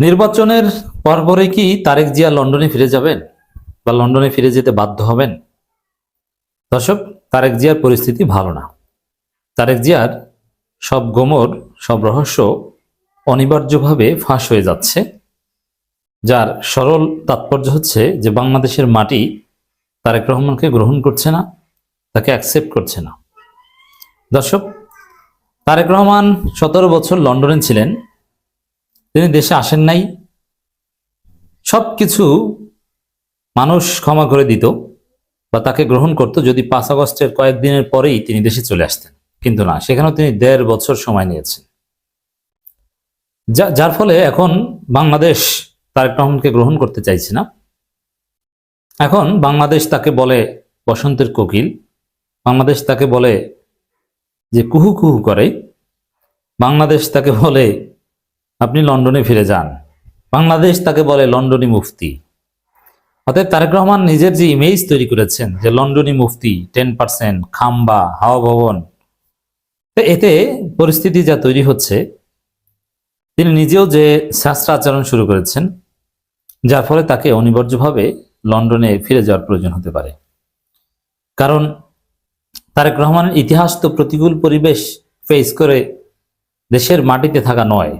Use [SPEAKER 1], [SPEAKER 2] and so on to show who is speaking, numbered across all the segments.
[SPEAKER 1] নির্বাচনের পরপরে কি তারেক জিয়া লন্ডনে ফিরে যাবেন বা লন্ডনে ফিরে যেতে বাধ্য হবেন? দর্শক, তারেক জিয়ার পরিস্থিতি ভালো না। তারেক জিয়ার সব গোমর, সব রহস্য অনিবার্যভাবে ফাঁস হয়ে যাচ্ছে। যার সরল তাৎপর্য হচ্ছে যে বাংলাদেশের মাটি তারেক রহমানকে গ্রহণ করছে না, তাকে অ্যাকসেপ্ট করছে না। দর্শক, তারেক রহমান সতেরো বছর লন্ডনে ছিলেন। তিনি দেশে আসেন নাই। সব কিছু মানুষ ক্ষমা করে দিত বা তাকে গ্রহণ করত যদি পাঁচ আগস্টের কয়েকদিনের পরেই তিনি দেশে চলে আসতেন। কিন্তু না, সেখানেও তিনি দেড় বছর সময় নিয়েছেন। যার ফলে এখন বাংলাদেশ তারেক রহমানকে গ্রহণ করতে চাইছে না। এখন বাংলাদেশ তাকে বলে বসন্তের কোকিল। বাংলাদেশ তাকে বলে যে কুহু কুহু করে। বাংলাদেশ তাকে বলে আপনি লন্ডনে ফিরে যান। বাংলাদেশ তাকে বলে লন্ডনী মুফতি। অতএব তারেক রহমান নিজের যে ইমেজ তৈরি করেছেন যে লন্ডনী মুফতি টেন পার্সেন্ট খাম্বা হাওয়া ভবন তো এতে পরিস্থিতি যা তৈরি হচ্ছে, তিনি নিজেও যে শাস্ত্র আচরণ শুরু করেছেন, যার ফলে তাকে অনিবার্যভাবে লন্ডনে ফিরে যাওয়ার প্রয়োজন হতে পারে। কারণ তারেক রহমানের ইতিহাস তো প্রতিকূল পরিবেশ ফেস করে দেশের মাটিতে থাকা নয়।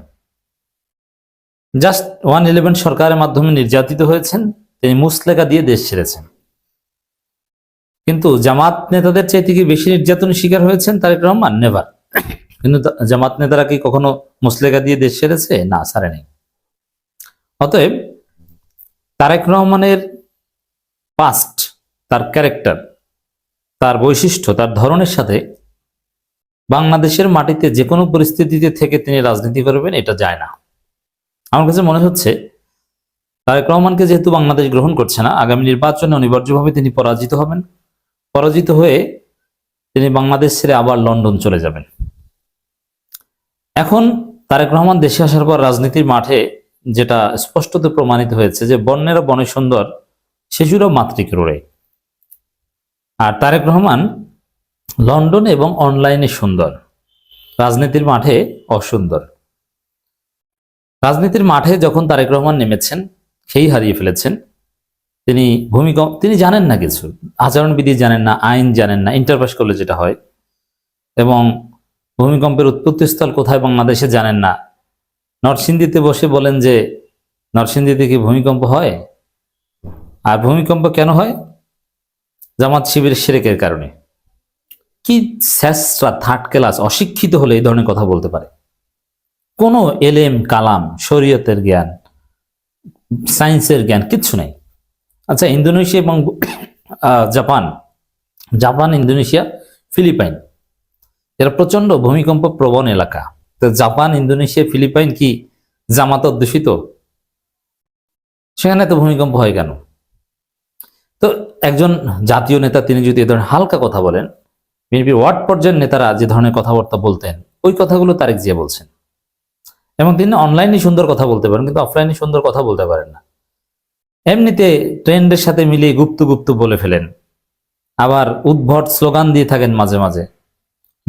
[SPEAKER 1] জাস্ট ওয়ান ইলেভেন সরকারের মাধ্যমে নির্যাতিত হয়েছেন, তিনি মুসলেখা দিয়ে দেশ ছেড়েছেন। কিন্তু জামাত নেতাদের চাইতে কি বেশি নির্যাতন শিকার হয়েছেন তারেক রহমান? নেভার কিন্তু জামাত নেতারা কি কখনো মুসলেখা দিয়ে দেশ ছেড়েছে? না সারে নেই। অতএব তারেক রহমানের পাস্ট তার ক্যারেক্টার তার বৈশিষ্ট্য, তার ধরনের সাথে বাংলাদেশের মাটিতে যে কোনো পরিস্থিতিতে থেকে তিনি রাজনীতি করবেন, এটা যায় না। আমার কাছে মনে হচ্ছে তারেক রহমানকে যেহেতু বাংলাদেশ গ্রহণ করছে না, আগামী নির্বাচনে অনিবার্যভাবে তিনি পরাজিত হবেন। পরাজিত হয়ে তিনি বাংলাদেশ ছেড়ে আবার লন্ডন চলে যাবেন। এখন তারেক রহমান দেশে আসার পর রাজনীতির মাঠে যেটা স্পষ্টত প্রমাণিত হয়েছে যে বন্যেরা বনে সুন্দর শিশুরাও মাতৃক রোড়ে। আর তারেক রহমান লন্ডন এবং অনলাইনে সুন্দর, রাজনীতির মাঠে অসুন্দর। রাজনীতির মাঠে যখন তারেক রহমান নেমেছেন, সেই হারিয়ে ফেলেছেন। তিনি ভূমিকা তিনি জানেন না কিছু। আচরণবিধি জানেন না, আইন জানেন না ইন্টারপাস করলে যেটা হয়। এবং ভূমিকম্পের উৎপত্তিস্থল কোথায় বাংলাদেশে জানেন না। নরসিংদীতে বসে বলেন যে, নরসিংদীতে কি ভূমিকম্প হয়? আর ভূমিকম্প কেন হয়? জামাত শিবির সেরেকের কারণে। কি স্যাসরা থার্ড ক্লাস অশিক্ষিত হলে এই ধরনের কথা বলতে পারে? কোনো এলেম, কালাম, শরীয়তের জ্ঞান, সায়েন্সের জ্ঞান কিচ্ছু নেই। আচ্ছা ইন্দোনেশিয়া এবং জাপান। Japan, Indonesia, Philippine. এরা প্রচণ্ড ভূমিকম্প প্রবণ এলাকা। তো জাপান, ইন্দোনেশিয়া, ফিলিপাইন কি জামাত অধ্যুষিত? সেখানে তো ভূমিকম্প হয় কেন? তো একজন জাতীয় নেতা, তিনি যদি এ ধরনের হালকা কথা বলেন, বিএনপির ওয়ার্ড পর্যায়ের নেতারা যে ধরনের কথাবার্তা বলতেন, ওই কথাগুলো তারেক জিয়া বলছেন। এবং তিনি অনলাইনে সুন্দর কথা বলতে পারেন, কিন্তু অফলাইনে সুন্দর কথা বলতে পারেন না। এমনিতে ট্রেন্ডের সাথে মিলিয়ে গুপ্ত গুপ্ত বলে ফেলেন। আবার উদ্ভট স্লোগান দিয়ে থাকেন মাঝে মাঝে।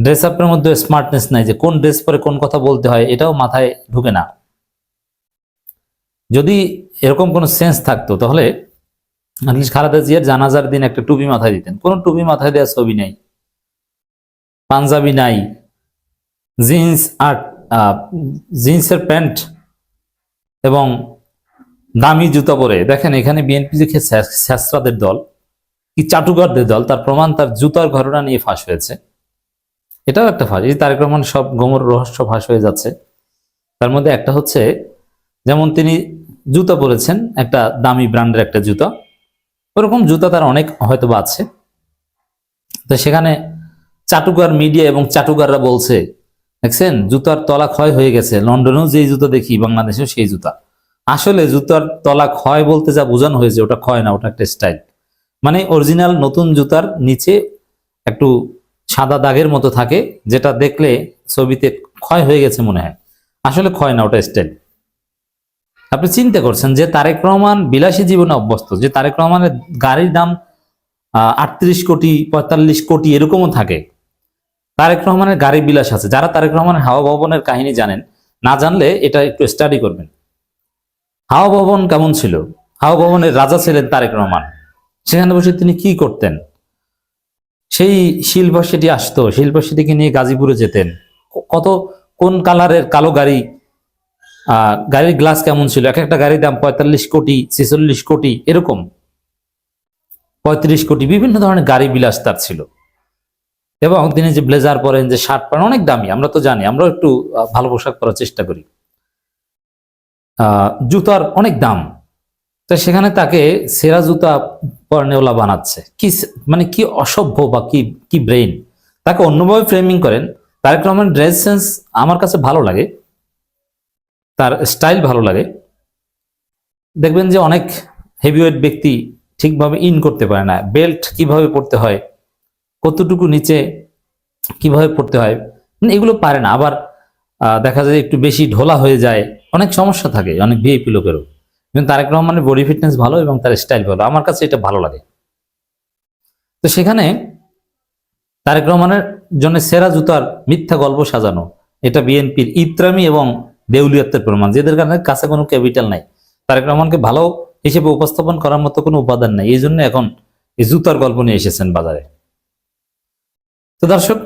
[SPEAKER 1] ড্রেস আপের মধ্যে স্মার্টনেস নাই যে কোন ড্রেস পরে কোন কথা বলতে হয়, এটাও মাথায় ঢুকে না। যদি এরকম কোনো সেন্স থাকতো, তাহলে আটলিস্ট খালেদা জিয়ার জানাজার দিন একটা টুপি মাথায় দিতেন। কোনো টুপি মাথায় দেওয়ার ছবি নাই। পাঞ্জাবি নাই। জিন্স আর জিন্সের প্যান্ট এবং দামি জুতা পরে। দেখেন, এখানে বিএনপি যে শেষরাদের দল, কি চাটুকারদের দল, তার প্রমাণ তার জুতার ঘটনা নিয়ে ফাঁস হয়েছে। এটাও একটা ফাঁস, এই তারেক রহমান সব গোমর রহস্য ফাঁস হয়ে যাচ্ছে। তার মধ্যে একটা হচ্ছে, যেমন তিনি জুতা পরেছেন, একটা দামি ব্র্যান্ডের একটা জুতা। ওরকম জুতা তার অনেক হয়তো আছে। তো সেখানে চাটুকার মিডিয়া এবং চাটুকাররা বলছে দেখছেন? জুতার তলা ক্ষয় হয়ে গেছে। লন্ডনেও যেই জুতা দেখি, বাংলাদেশেও সেই জুতা। আসলে জুতার তলা ক্ষয় বলতে যা বোঝানো হয়েছে, ওটা ক্ষয় না, ওটা একটা স্টাইল। মানে অরিজিনাল নতুন জুতার নিচে একটু সাদা দাগের মতো থাকে, যেটা দেখলে ছবিতে ক্ষয় হয়ে গেছে মনে হয়। আসলে ক্ষয় না, ওটা স্টাইল। আপনি চিন্তা করছেন যে তারেক রহমান বিলাসী জীবনে অভ্যস্ত, যে তারেক রহমানের গাড়ির দাম আটত্রিশ কোটি, পঁয়তাল্লিশ কোটি এরকমও থাকে। তারেক রহমানের গাড়ি বিলাস আছে। যারা তারেক রহমানের হাওয়া ভবনের কাহিনী জানেন, না জানলে এটা একটু স্টাডি করবেন। হাওয়া ভবন কেমন ছিল? হাওয়া ভবনের রাজা ছিলেন তারেক রহমান। সেখানে বসে তিনি কি করতেন? সেই শিল্পা সেটি আসতো শিল্পা সেটিকে নিয়ে গাজীপুরে যেতেন। কত, কোন কালারের কালো গাড়ি গাড়ির গ্লাস কেমন ছিল? এক একটা গাড়ির দাম পঁয়তাল্লিশ কোটি, ছেচল্লিশ কোটি, এরকম। পঁয়ত্রিশ কোটি, বিভিন্ন ধরনের গাড়ি বিলাস তার ছিল। এবং তিনি যে ব্লেজার পরেন, যে শার্ট পরেন, অনেক দামি। আমরা তো জানি আমরা একটু ভালো পোশাক পরার চেষ্টা করি। জুতার অনেক দাম। তো সেখানে তাকে সেরা জুতা পরনেওয়ালা বানাচ্ছে। কি মানে কি অসভ্য বা কি কি ব্রেইন? তাকে অন্যভাবে ফ্রেমিং করেন। তারেক রহমান ড্রেস সেন্স আমার কাছে ভালো লাগে। তার স্টাইল ভালো লাগে। দেখবেন যে অনেক হেভিওয়েট ব্যক্তি ঠিকভাবে ইন করতে পারে না। বেল্ট কীভাবে পড়তে হয় কতটুকু নিচে কীভাবে পড়তে হয়? মানে এগুলো পারে না। আবার দেখা যায় একটু বেশি ঢোলা হয়ে যায়, অনেক সমস্যা থাকে অনেক ভিআইপি লোকেরও। কিন্তু তারেক রহমানের বডি ফিটনেস ভালো এবং তার স্টাইল ভালো। আমার কাছে এটা ভালো লাগে। তো সেখানে তারেক রহমানের জন্য সেরা জুতার মিথ্যা গল্প সাজানো। এটা বিএনপির ইত্রামি এবং দেউলিয়াত্বের প্রমাণ। যেদের কারণে কাছে কোনো ক্যাপিটাল নাই। তারেক রহমানকে ভালো হিসেবে উপস্থাপন করার মতো কোনো উপাদান নাই। এই জন্য এখন এই জুতার গল্প নিয়ে এসেছেন বাজারে। তো দর্শক,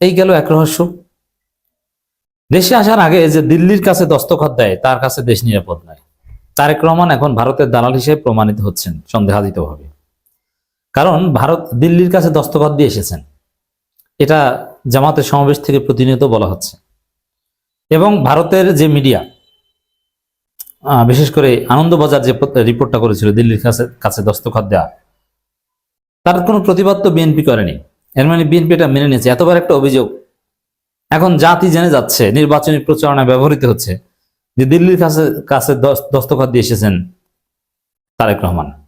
[SPEAKER 1] এই গেল এক রহস্য। দেশে আসার আগে যে দিল্লির কাছে দস্তখত দেয়, তার কাছে দেশ নিরাপদ নয় তারেক রহমান এখন ভারতের দালাল হিসেবে প্রমাণিত হচ্ছেন, সন্দেহাতীতভাবে। কারণ ভারত দিল্লির কাছে দস্তখত দিয়ে এসেছেন। এটা জামাতের সমাবেশ থেকে প্রতিনিয়ত বলা হচ্ছে। এবং ভারতের যে মিডিয়া বিশেষ করে আনন্দবাজার যে রিপোর্টটা করেছিল দিল্লির কাছে কাছে দস্তখত দেওয়া তার কোনো প্রতিবাদ তো বিএনপি করেনি। এর মানে বিএনপি এটা মেনে নিয়েছে। এতবার একটা অভিযোগ। এখন জাতি জেনে যাচ্ছে, নির্বাচনী প্রচারণায় ব্যবহৃত হচ্ছে যে দিল্লির কাছে কাছে দস- দস্তখত দিয়ে এসেছেন তারেক রহমান।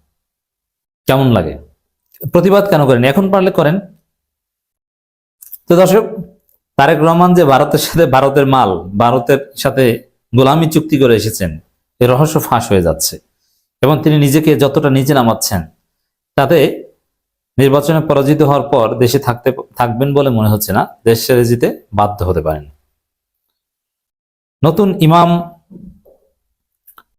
[SPEAKER 1] কেমন লাগে? প্রতিবাদ কেন করেন? এখন পারলে করেন। তো দর্শক, তারেক রহমান যে ভারতের সাথে, ভারতের মাল, ভারতের সাথে গোলামি চুক্তি করে এসেছেন এই রহস্য ফাঁস হয়ে যাচ্ছে। এবং তিনি নিজেকে যতটা নিচে নামাচ্ছেন, তাতে নির্বাচনে পরাজিত হওয়ার পর দেশে থাকতে, থাকবেন বলে মনে হচ্ছে না। দেশ সেরে জিতে বাধ্য হতে পারেন। নতুন ইমাম